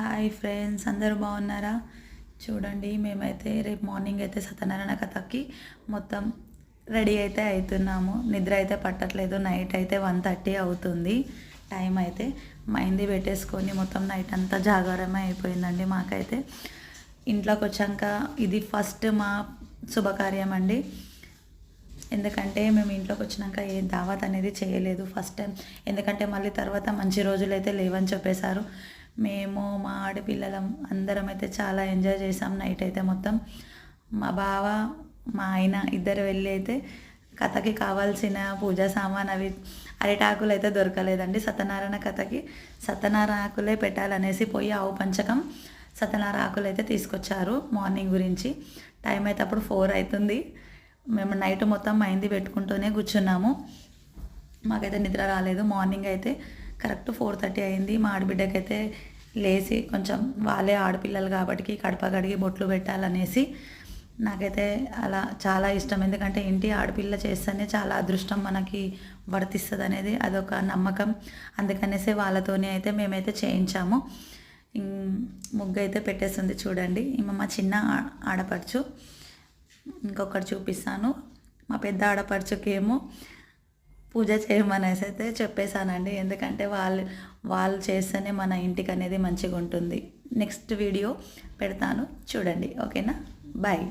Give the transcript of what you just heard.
Hi friends అందరూ బాగున్నారా? చూడండి మేమైతే రేపు మార్నింగ్ అయితే సత్యనారాయణ కథకి మొత్తం రెడీ అయితే అవుతున్నాము నిద్ర అయితే పట్టట్లేదు నైట్ అయితే వన్ థర్టీ అవుతుంది. టైం అయితే మైంది పెట్టేసుకొని మొత్తం నైట్ అంతా జాగారమే అయిపోయిందండి మాకైతే. ఇంట్లోకి వచ్చాక ఇది ఫస్ట్ మా శుభకార్యం అండి. ఎందుకంటే మేము ఇంట్లోకి వచ్చినాక ఏ దావత్ అనేది చేయలేదు ఫస్ట్ టైం. ఎందుకంటే మళ్ళీ తర్వాత మంచి రోజులు అయితే లేవని చెప్పేశారు. మేము మా ఆడపిల్లలం అందరం అయితే చాలా ఎంజాయ్ చేసాం నైట్ అయితే మొత్తం. మా బావ మా ఆయన ఇద్దరు వెళ్ళి అయితే కథకి కావాల్సిన పూజా సామాన్ అవి అరిటాకులు అయితే దొరకలేదండి. సత్యనారాయణ కథకి సత్యనారాయణ ఆకులే పెట్టాలనేసి పోయి ఆవు పంచకం సత్యనారాయణ ఆకులు అయితే తీసుకొచ్చారు మార్నింగ్ గురించి. టైం అయితే అప్పుడు ఫోర్ అవుతుంది మేము నైట్ మొత్తం మైంది పెట్టుకుంటూనే కూర్చున్నాము. మాకైతే నిద్ర రాలేదు. మార్నింగ్ అయితే కరెక్ట్ ఫోర్ థర్టీ అయింది. మా ఆడబిడ్డకైతే లేచి కొంచెం వాళ్ళే ఆడపిల్లలు కాబట్టి కడప కడిగి బొట్లు పెట్టాలనేసి నాకైతే అలా చాలా ఇష్టం. ఎందుకంటే ఇంటి ఆడపిల్ల చేస్తేనే చాలా అదృష్టం మనకి వర్తిస్తుంది అనేది అదొక నమ్మకం. అందుకనేసి వాళ్ళతోనే అయితే మేమైతే చేయించాము. ముగ్గు అయితే పెట్టేస్తుంది చూడండి. ఈమె మా చిన్న ఆడపడుచు. ఇంకొకటి చూపిస్తాను. మా పెద్ద ఆడపడుచుకేమో పూజ చేయమనేసి అయితే చెప్పేశానండి. ఎందుకంటే వాళ్ళు వాళ్ళు చేస్తేనే మన ఇంటికి అనేది మంచిగా ఉంటుంది నెక్స్ట్ వీడియో పెడతాను. చూడండి. ఓకేనా? బాయ్.